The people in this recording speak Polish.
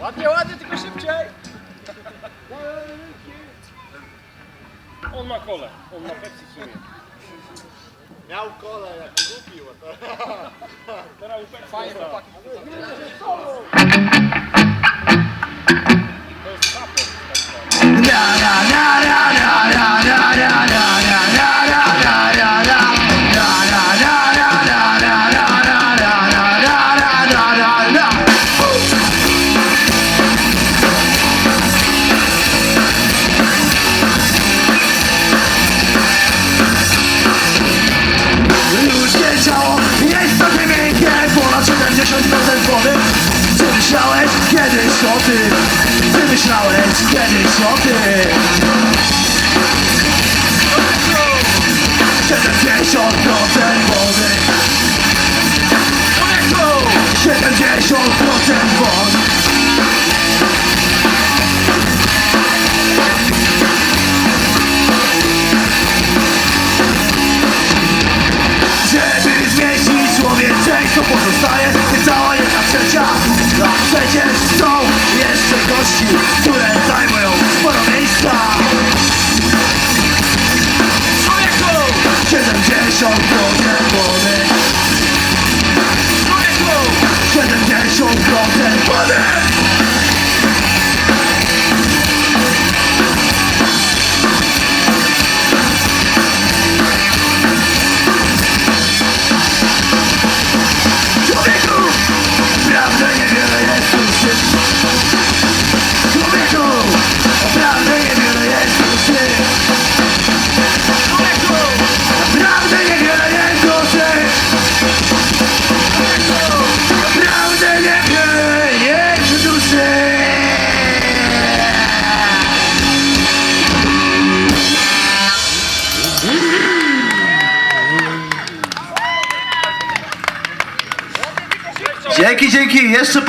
Ładnie, ładnie, tylko szybciej! On ma kole, on ma Pepsi w sumie. Miał kole, jak kupił. Teraz u Pepsi. Fajnie, chłopaki. exalted Temptation Son propias poder. Jack Jake, isso para.